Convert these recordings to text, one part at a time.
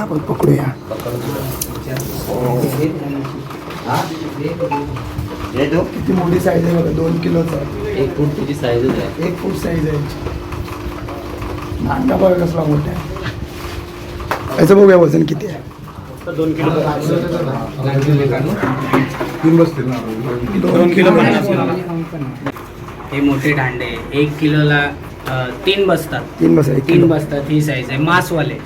आपण पकडूया. किती मोठी साईज आहे बघा दोन किलोचा. एक फूट त्याची साईजच आहे? एक फूट साईज आहे. नांगा बघा कसला मोठा आहे. याचं बघूया वजन किती आहे. दोन किलो. दोन किलो हे मोठे दांडे एक किलोला तीन बसतात. तीन बस एक तीन बसतात ही साईज आहे. मासवाले.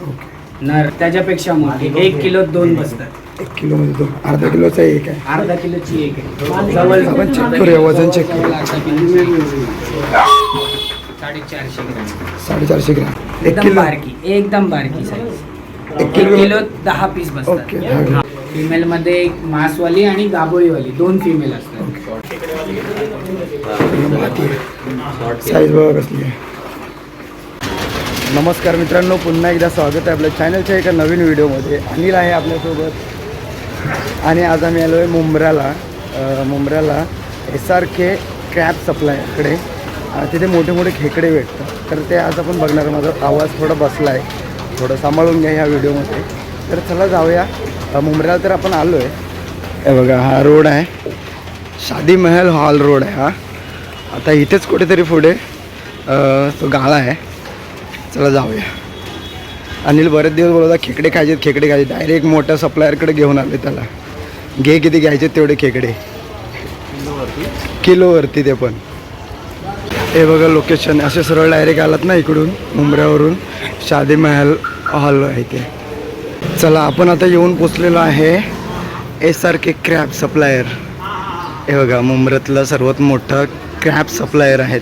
नर त्याच्यापेक्षा मोठी. एक किलो दोन बसतात. एक किलो मध्ये दोन अर्धा किलोचा एक आहे. अर्धा किलोची एक आहे. जवळ आपण चेक करूया वजन चेक करूया. साडेचारशे ग्रॅम. साडेचारशे ग्रॅम. एक एकदम किलो बारकी एकदम बारकी साईज एक एक किलो किलो दहा पीस ओके बसतात ग्रॅम फिमेल मध्ये एक मासवाली आणि गाबोळीवाली दोन फिमेल असतात. माती साईज बघा कसली आहे. नमस्कार मित्रांनो पुन्हा एकदा स्वागत आहे आपल्या चॅनलच्या एका नवीन व्हिडिओमध्ये. अनिल आहे आपल्यासोबत. आणि आज आम्ही आलो आहे मुंब्राला. अ, मुंब्राला एस आर के क्रॅप सप्लायकडे तिथे मोठे मोठे खेकडे भेटतात. तर ते आज आपण बघणार माझा आवाज थोडा बसला आहे थोडं सांभाळून घ्या ह्या व्हिडिओमध्ये. तर चला जाऊया. अ, मुंब्राला तर आपण आलो आहे हे बघा हा रोड आहे. शादी महल हॉल रोड आहे हा. आता इथेच कुठेतरी पुढे तो गाळा आहे. चला जाऊया. अनिल बरेच दिवस बोलवता खेकडे खायचे खेकडे खायचे डायरेक्ट मोठ्या सप्लायरकडे घेऊन आले त्याला. घे किती घ्यायचे तेवढे खेकडे. किलोवरती ते पण. हे बघा लोकेशन असे सरळ डायरेक्ट आलात ना इकडून मुंबऱ्यावरून शादी महल हॉल आहे ते. चला आपण आता येऊन पोचलेलो आहे S R K crab supplier हे बघा मुंबऱ्यातलं सर्वात मोठं क्रॅप सप्लायर आहेत.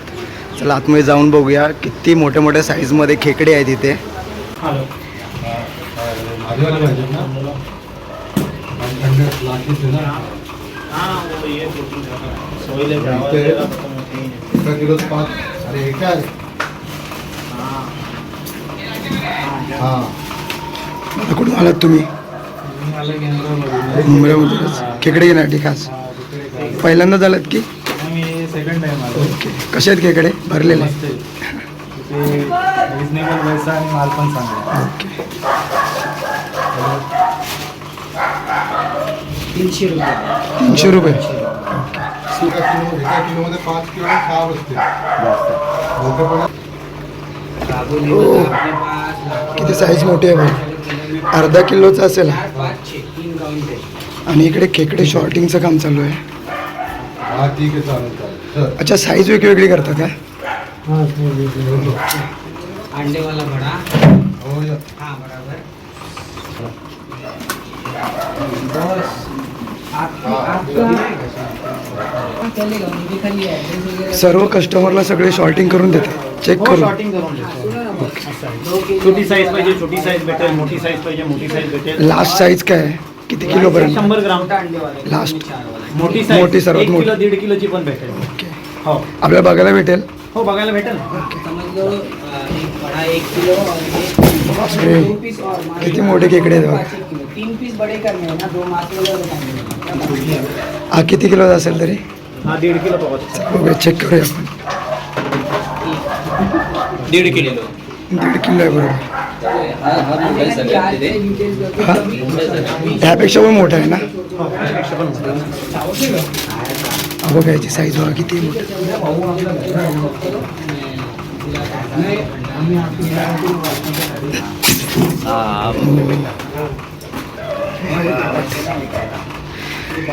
चला आतमध्ये जाऊन बघूया किती मोठ्या मोठ्या साईजमध्ये खेकडे आहेत इथे. कुठून आलात तुम्ही? मुंबईमधूनच खेकडे घेण्यासाठी खास? पहिल्यांदा झालात की? सेकंड टाइम आलो. ओके कसे आहेत खेकडे भरलेले? मस्त आहे. तिथे रिजनेबल पैसा आणि माल पण चांगला ओके. तीनशे रुपये. तीनशे रुपये? एका किलोमध्ये पाच किलो सहा बसते मोठे पण गाबोळी आपले पाच किती साईज मोठी आहे बघ. अर्धा किलोचा असेल. हा. पाचशे तीन आणि इकडे खेकडे शॉर्टिंगचं काम चालू आहे. हा ठीक आहे चालेल चालेल. चल अच्छा साईज वेगवेगळी करतात का अंडेवाला हो हा बराबर. हाँ, वगैरे सर्व कस्टमरला सगळे शॉर्टिंग करून देतात. चेक हो करून. शॉर्टिंग करून देतो. दो केजी छोटी साईज पाहिजे छोटी साईज भेटेल मोठी साईज पाहिजे मोठी साईज भेटेल. लास्ट साईज काय? आहे किती किलोपर्यंत? शंभर ग्राम. चारवाला. मोठी मोठी सर्वात मोठी. किलो दीड किलोची पण भेटेल. हो. आपल्याला बघायला भेटेल. हो बघायला भेटेल. किलो किती मोठे बघा. किलो तीन पीस बड़े करने हैं ना दो मास वाले और खाने हैं. हा किती किलोचा असेल तरी? हा दीड किलो बघूया चेक करूया आपण. दीड किलो. दीड किलो आहे बरोबर. हा? ह्यापेक्षा पण मोठा आहे ना? बघा याची साईज बघा किती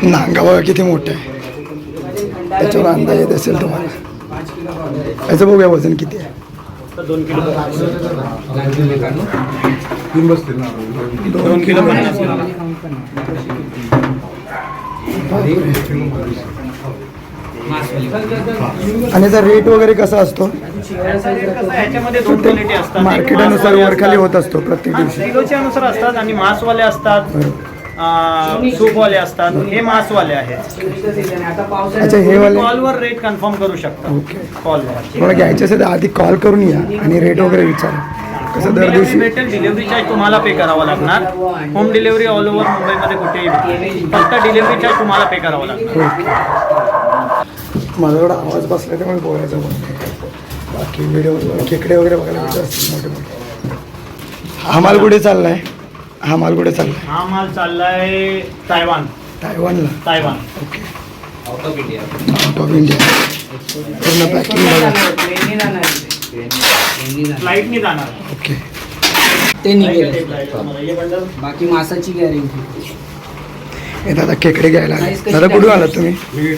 नांगा बघा किती मोठं आहे. त्याच्यावर अंदाज येत असेल तुम्हाला. याचं बघूया वजन किती आहे. दोन किलो दोन किलो आणि याचा रेट वगैरे कसा असतो? मार्केटानुसार वरखाली होत असतो प्रत्येक दिवशी. किलोच्या अनुसार असतात आणि मासवाले असतात. सूपवाले असतात. हे मासवाले आहेत. अच्छा हे वाले? कॉलवर रेट कन्फर्म करू शकता. ओके. कॉलवर घ्यायचं असेल तर आधी कॉल करून या आणि रेट वगैरे विचारा. कसं दर दिवशी? भेटेल डिलिव्हरी चार्ज तुम्हाला पे करावा लागणार. होम डिलिव्हरी ऑल ओव्हर मुंबईमध्ये कुठेही. फक्त डिलिव्हरी चार्ज तुम्हाला पे करावा लागणार. माझ्याकडे आवाज बसला त्यामुळे बोलायचं पण. बाकी व्हिडिओ खेकडे वगैरे बघायला भेटत असतील मोठे मोठे. हा माल कुठे चाललाय? हा माल कुठे चालला हा माल चाललाय Taiwan. तायवानला? Taiwan. Okay. Out of India out of India पूर्ण पॅकिंग बघा जाणार. फ्लाईटनी ओके. ते निघेल. हे बंडल बाकी मासाची गॅरंटी हे दादा खेकडे घ्यायला आले. दादा कुठून? आलात तुम्ही? मी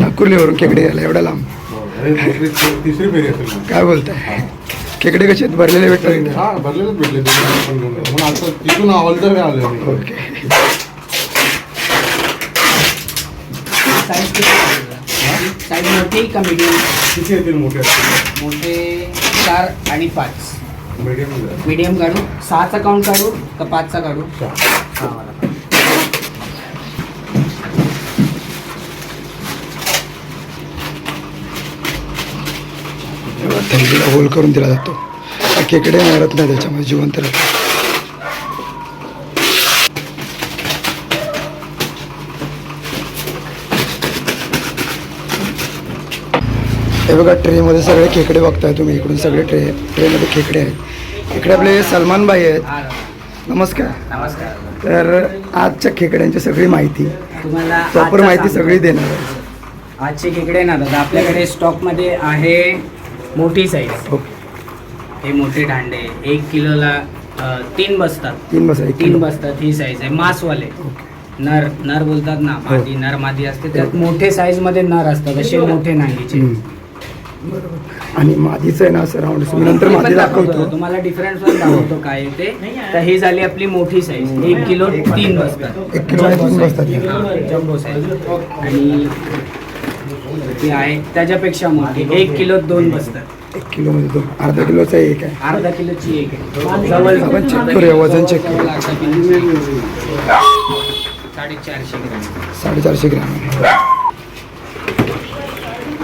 नागकुर्लीवरून खेकडे घ्यायला एवढ्या लांब. दुसरी तिसरी फेरी असेल मग. काय बोलताय? खेकडे कसे आहेत? भरलेले भेटतात? हा भरलेलंच भेटले पण घेऊन आता तिथून आवडलं आलो मी. ओके. साईज किती साईज मोठी का मीडियम किती येतील मोठे? चार आणि पाच. मीडियम मीडियम काढू. सहाचा काउंट काढू का पाचचा काढू? सहावाला काढू. थैलीला होल करून दिला जातो. खेकडे मरत नाही त्याच्यामध्ये जिवंत राहतात हे बघा ट्रेमध्ये सगळे खेकडे बघताय तुम्ही इकडून सगळे ट्रे ट्रेमध्ये खेकडे आहेत. इकडे आपले सलमान भाई आहेत. नमस्कार. नमस्कार. तर आजच्या खेकड्यांची सगळी माहिती तुम्हाला प्रॉपर माहिती. सगळी देणार. आजचे खेकडे ना दादा आपल्याकडे स्टॉकमध्ये आहे मोठी साईज ओके. हे मोठे दांडे एक किलोला अ, तीन बसतात. तीन बस एक तीन किलो. बसतात ही साईज आहे. मासवाले. ओके. नर नर बोलतात ना मादी नर मादी असते त्यात मोठे साईजमध्ये नर असतात असे मोठे हम्म. बरोबर आणि मादीचं आहे ना असं राऊंड मी नंतर मी पण मादी दाखवतो. दाखवतो. तुम्हाला डिफरन्स पण दाखवतो काय आहे ते. तर ही झाली आपली मोठी साईज एक किलो तीन बसतात. एक किलो तीन बसतात. जम्बो साईज आणि ती आहे. त्याच्यापेक्षा मोठी. एक किलो दोन बसतात. एक किलो मध्ये दोन. अर्धा किलोचा एक आहे. अर्धा किलोची एक आहे. जवळ आपण check करूया, वजन check करूया. साडेचारशे ग्रॅम. साडेचारशे ग्रॅम. आहे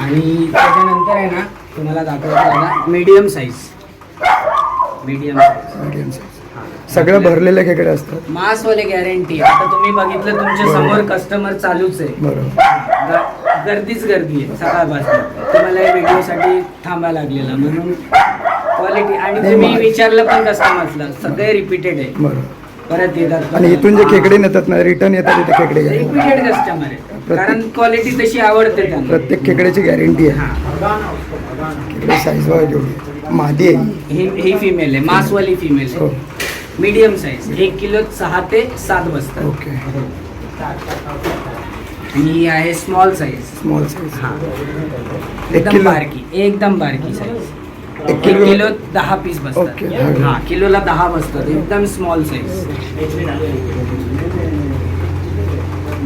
आणि त्याच्यानंतर आहे ना तुम्हाला दाखवायचं medium size medium size medium size सगळं भरलेले खेकडे असतात मासवाले गॅरंटी आता तुम्ही बघितलं तुमच्यासमोर कस्टमर चालूच आहे. बरोबर. ग- गर्दीच गर्दी आहे सकाळपासून. तुम्हाला या व्हिडिओसाठी थांबायला लागलेला म्हणून क्वालिटी आणि नाही, तुम्ही विचारलं पण कस्टमर्सला सगळे रिपीटेड आहे परत येतात आणि इथून जे खेकडे नेतात ना रिटर्न येतात तिथे खेकडे घ्यायला. रिपीटेड कस्टमर आहे कारण क्वालिटी तशी आवडते त्यांना. प्रत्येक खेकड्याची गॅरंटी आहे. हा. खेकडे साईज बघा मादी आहे. ही ही फिमेल आहे मासवाली फिमेल हो. आहे मीडियम साईज एक किलो सहा ते सात बसतात. ओके. आणि ही आहे स्मॉल साईज स्मॉल साईज हा. एक एकदम किलो? बारकी एकदम बारकी साईज एक एक किलो? किलो दहा पीस बसतात. ओके. हा. किलोला दहा बसतात. एकदम स्मॉल साईज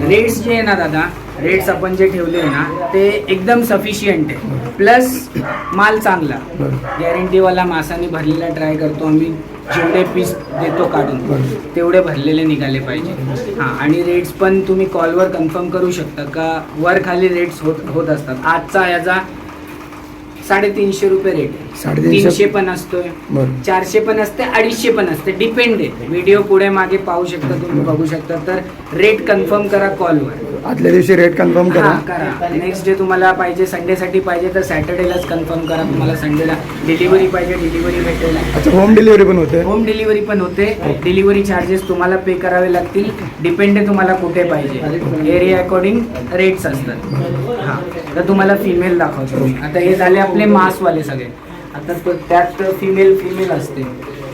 रेट्स जे आहे ना दादा रेट्स आपण जे ठेवले आहे ना ते एकदम सफिशियंट आहे. प्लस माल चांगला. गॅरंटीवाला मासाने भरलेला ट्राय करतो आम्ही. जेवढे पीस देतो काढून तेवढे भरलेले निघाले पाहिजे. हां आणि रेट्स पण तुम्ही कॉलवर कन्फर्म करू शकता का? वर खाली रेट्स होत होत असतात. आजचा याचा साडेतीनशे रुपये रेट आहे. साडेतीनशे- तीनशे पण असतोय. चारशे पण असते अडीचशे पण असते. डिपेंड आहे. व्हिडिओ पुढे मागे पाहू शकता तुम्ही बघू शकता. तर रेट कन्फर्म करा कॉलवर आदल्या दिवशी रेट कन्फर्म करा. करा. नेक्स्ट डे तुम्हाला पाहिजे संडेसाठी पाहिजे तर सॅटर्डेलाच कन्फर्म करा. तुम्हाला संडेला डिलिव्हरी पाहिजे डिलिव्हरी भेटेल. अच्छा होम डिलिव्हरी पण होते. होम डिलिव्हरी पण होते. डिलिव्हरी चार्जेस तुम्हाला पे करावे लागतील. डिपेंड आहे तुम्हाला कुठे पाहिजे. एरिया अकॉर्डिंग रेट्स असतात. हां. तर तुम्हाला फिमेल दाखवतो आता हे झाले आपले मासवाले सगळे. आता त्यात फिमेल फिमेल असते.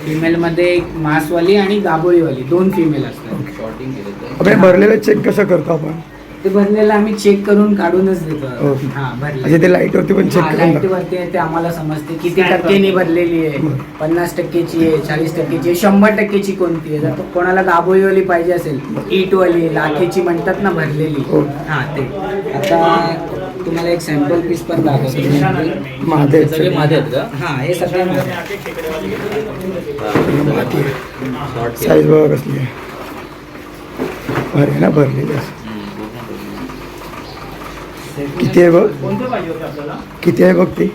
फिमेलमध्ये एक मासवाली आणि गाबोळीवाली दोन फिमेल असतात. आपण भरलेलं चेक कसं करतो आपण? ते भरलेलं आम्ही चेक करून काढूनच देतो. ओके. हां भरले म्हणजे ते लाईटवरती पण चेक हा, करून लाइट वरती आहे ते आम्हाला समजते किती टक्केनी भरलेली आहे पन्नास टक्केची आहे चाळीस टक्केची आहे शंभर टक्केची कोणती आहे? जर कोणाला दाबोळीवाली पाहिजे असेल ईटवाली लाखेची म्हणतात ना भरलेली. हो. हा ते. आता तुम्हाला एक सॅम्पल पीस पण दाखवतो. मादे सगळे मादे आहेत का? हा हे सगळे मादे. माती साईज बघा कसली आहे. अरे ना भरलेली आहे. किती आहे बघ? किती आहे बघ ती?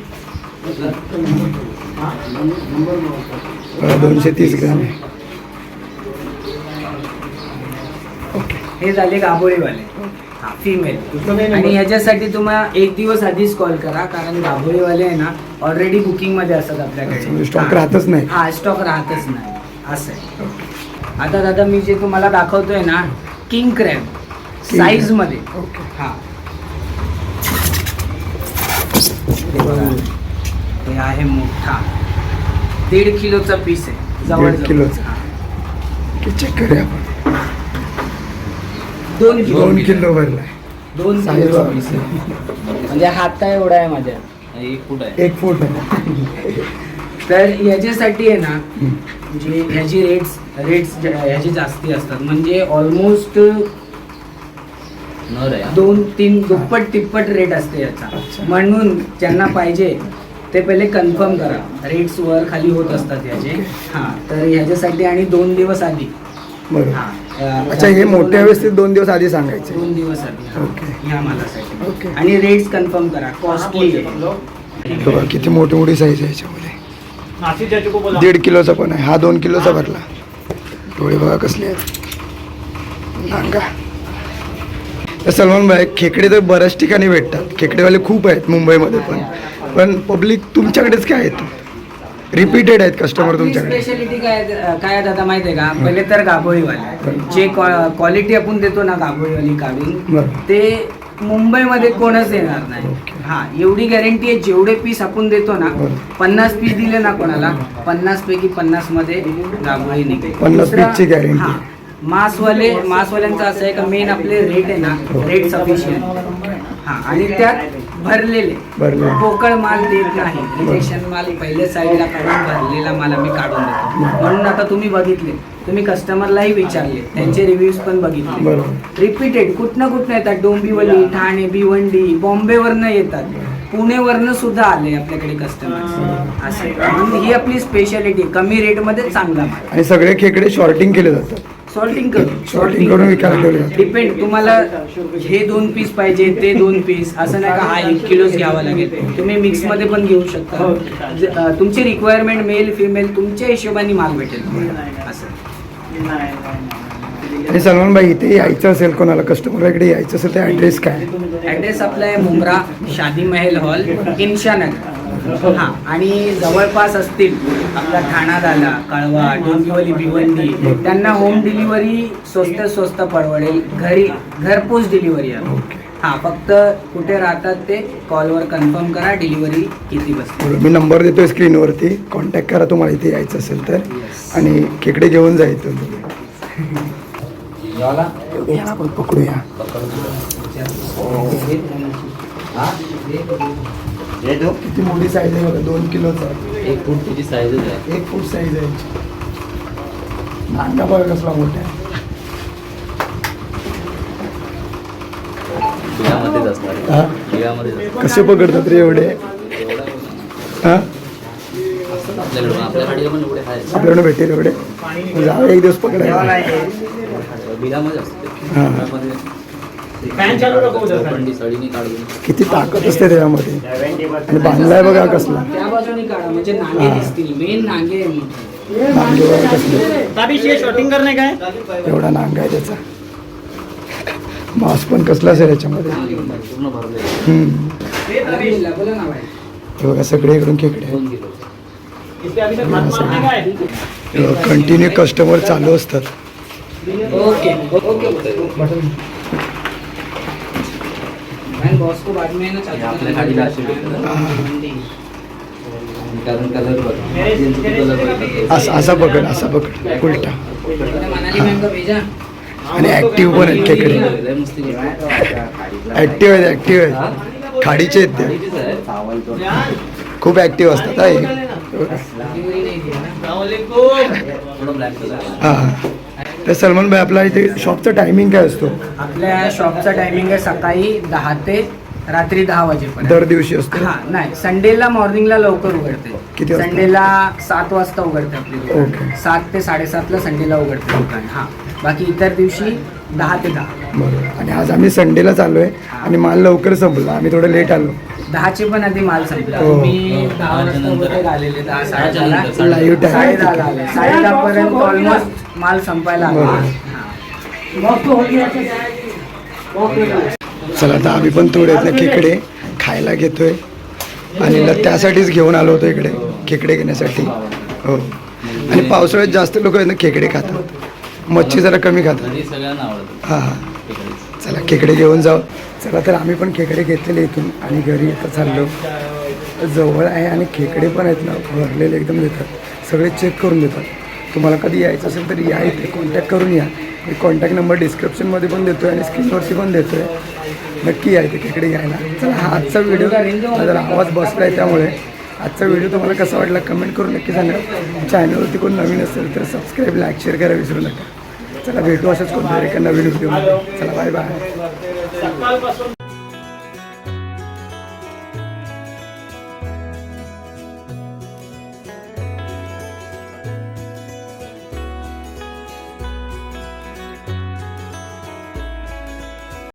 दोनशे तीस ग्राम आहे. हे झाले गाभोळीवाले. हा फिमेल आणि ह्याच्यासाठी तुम्हाला एक दिवस आधीच कॉल करा कारण गाभोळीवाले आहे ना ऑलरेडी बुकिंगमध्ये असतात म्हणजे आपल्याकडे stock राहतच नाही. हा स्टॉक राहतच नाही. असं आहे. आता दादा मी जे तुम्हाला दाखवतोय ना किंग क्रॅब साईजमध्ये. ओके. हा. हे बघा. हे आहे मोठा. दीड किलोचा पीस आहे. जवळ दीड किलोचा. चेक करूया आपण? दोन किलो. दोन किलो भरलाय दोन किलोचा. पीस आहे म्हणजे हाता एवढा आहे माझ्या? एक फूट आहे. तर याच्यासाठी आहे ना हम्म. म्हणजे ह्याची रेट्स रेट्स ह्याची जास्ती असतात. म्हणजे ऑलमोस्ट दोन तीन दुप्पट तिप्पट रेट असते याचा. म्हणून ज्यांना पाहिजे ते पहिले कन्फर्म करा. रेट्स वर खाली होत असतात याचे. हां तर ह्याच्यासाठी आणि दोन दिवस आधी. हां अच्छा हे मोठ्या व्यवस्थित दोन दिवस आधी सांगायचे. दोन दिवस आधी हां, ओके. ह्या मालासाठी. ओके. आणि रेट्स कन्फर्म करा. कॉस्टली किती मोठी मोठी साईज आहे याच्यामध्ये. दीड किलोचा पण आहे. हा दोन किलोचा भरला. डोळे बघा कसले आहेत. नांगा तर सलमान भाई खेकडे तर बऱ्याच ठिकाणी भेटतात. खेकडेवाले खूप आहेत मुंबईमध्ये पण. पण पब्लिक तुमच्याकडेच काय आहेत? रिपीटेड आहेत कस्टमर तुमच्याकडे. स्पेशालिटी काय काय आहे दादा माहिती आहे का? पहिले तर गाभोळीवाले. जे क्वालिटी आपण देतो ना गाभोळीवाली काढून बरं. ते मुंबईमध्ये कोणच येणार नाही. हा एवढी गॅरंटी आहे जेवढे पीस आपण देतो ना बरं. पन्नास पीस दिले ना कोणाला पन्नास पैकी पन्नासमध्ये गाभोळी निघेल. पन्नास दुसरा- piece ची guarantee. हा. मासवाले मासवाल्यांचं असं आहे का मेन आपले रेट आहे ना. रेट सफिशियंट हा आणि त्यात भरलेले. भरलेले. पोकळ माल देत नाही. रिजेक्शन माल पहिले साईडला काढून भरलेला माल आम्ही काढून देतो. म्हणून आता तुम्ही बघितले. तुम्ही कस्टमरलाही विचारले. त्यांचे रिव्ह्यूज पण बघितले. बरोबर. रिपीटेड कुठनं कुठनं येतात? डोंबिवली ठाणे भिवंडी बॉम्बेवरनं येतात. पुणेवरनं सुद्धा आले आपल्याकडे कस्टमर असे म्हणून ही आपली स्पेशालिटी कमी रेटमध्ये चांगला माल. आणि सगळे खेकडे शॉर्टिंग केले जातात. सॉल्टिंग करून Sorting करून विकायला ठेवले. डिपेंड तुम्हाला हे दोन पीस पाहिजे ते दोन पीस असं नाही का हा एक किलोच घ्यावा लागेल. तुम्ही मिक्समध्ये पण घेऊ शकता. जे- अं, तुमची रिक्वायरमेंट मेल फिमेल तुमच्या हिशोबाने माल भेटेल तुम्हाला. असं. आणि सलमान भाई इथे यायचं असेल कोणाला? कस्टमर इकडे यायचं असेल तर ॲड्रेस काय? ॲड्रेस आपला आहे मुंब्रा शादी महल हॉल इन्शानगर. हां आणि जवळपास असतील आपला ठाणा झाला कळवा डोंबिवली भिवंडी त्यांना होम डिलिव्हरी स्वस्त स्वस्त परवडेल. घरी घरपोच डिलिव्हरी आहे. हां फक्त कुठे राहतात ते कॉलवर कन्फर्म करा डिलिव्हरी किती बसते. मी नंबर देतोय स्क्रीनवरती कॉन्टॅक्ट करा तुम्हाला इथे यायचं असेल तर. आणि खेकडे घेऊन जायचं या आपण पकडूया. किती मोठी साईज आहे बघा दोन किलोचा एक फूट त्याची साईजच आहे? एक फूट साईज आहे. नांगा बघा कसला मोठा आहे. बिळामध्येच असणार. हा? बिळामध्येच असणार. कसे पकडतात रे एवढे? हा? असतात आपल्याकडे आपल्या गाडीला पण एवढे आपल्याकडे भेटेल एवढे? जाऊ एक दिवस पकडायला. असते हा. फॅन चालू नको काढून. किती ताकद असते त्याच्यामध्ये आणि बांधलाय बघा कसला. त्या बाजूने काढा म्हणजे नांगे दिसतील मेन नांगे आहे मोठे. नांगे बघा कसले. ताबीश ये शॉटिंग करने का है एवढा नांगा आहे त्याचा. मांस पण कसला असेल याच्यामध्ये. पूर्ण भरले. हम्म. बोला बोला ना बाई. हे बघा सगळे इकडून खेकडे कंटिन्यू कस्टमर चालू असतात. Okay okay. मैंने बॉस को बाद में ना हे असे भेटतात कारण कलर बघ असा पकड असा पकड उलटा। मैंने मनाली मैम को भेजा। आणि ऍक्टिव्ह पण आहेत करतात. ऍक्टिव्ह आहेत ऍक्टिव्ह आहेत. खाडीचे आहेत ते. खूप ऍक्टिव्ह असतात हा. तर सलमान भाई आपला इथे शॉपचा टायमिंग काय असतो? आपल्या शॉपचा टायमिंग आहे सकाळी दहा ते रात्री दहा वाजेपर्यंत. दर दिवशी असतो? हा नाही संडेला मॉर्निंगला लवकर उघडते. वाजता? संडेला सात वाजता उघडते आपली दुकान. सात ते साडेसातला संडेला उघडते दुकान हा. बाकी इतर दिवशी दहा ते दहा. बरोबर. आणि आज आम्ही संडेला चालू आहे आणि माल लवकर संपला. आम्ही थोडं लेट आलो. दहाचे पण आधी माल संपला. हो. मी दहा वाजता वगैरे आलेले दहा साडे दहाच्या Live time. साडे दहाला आले साडे दहा पर्यंत ऑलमोस्ट माल संपायला आला. बरोबर. हा. चला आता आम्ही पण थोडे ना खेकडे खायला घेतोय. आणि ल- त्यासाठीच घेऊन आलो होतो इकडे खेकडे घेण्यासाठी. हो. आणि पावसाळ्यात जास्त लोक आहेत ना खेकडे खातात. मच्छी जरा कमी खातात. घरी सगळ्यांना आवडतं हां हां. खेकडे. चला खेकडे घेऊन जाऊ. चला तर आम्ही पण खेकडे घेतलेले इथून आणि घरी येतं चाललो. जवळ आहे आणि खेकडे पण आहेत ना भरलेले एकदम देतात. सगळे चेक करून देतात. तुम्हाला कधी यायचं असेल तर या इथे. कॉन्टॅक्ट करून या. मी कॉन्टॅक्ट नंबर डिस्क्रिप्शनमध्ये पण देतो आहे आणि स्क्रीनवरती पण देतो आहे नक्की या इथे खेकडे घ्यायला चला हा आजचा व्हिडिओ जरा आवाज बसला आहे त्यामुळे. आजचा व्हिडिओ तुम्हाला कसा वाटला कमेंट करून नक्की सांगा. चॅनलवरती कोण नवीन असेल तर सबस्क्राईब लाईक शेअर करायला विसरू नका. चला भेटू असंच कोणत्या एका नवीन व्हिडिओमध्ये चला बाय बाय सकाळपासून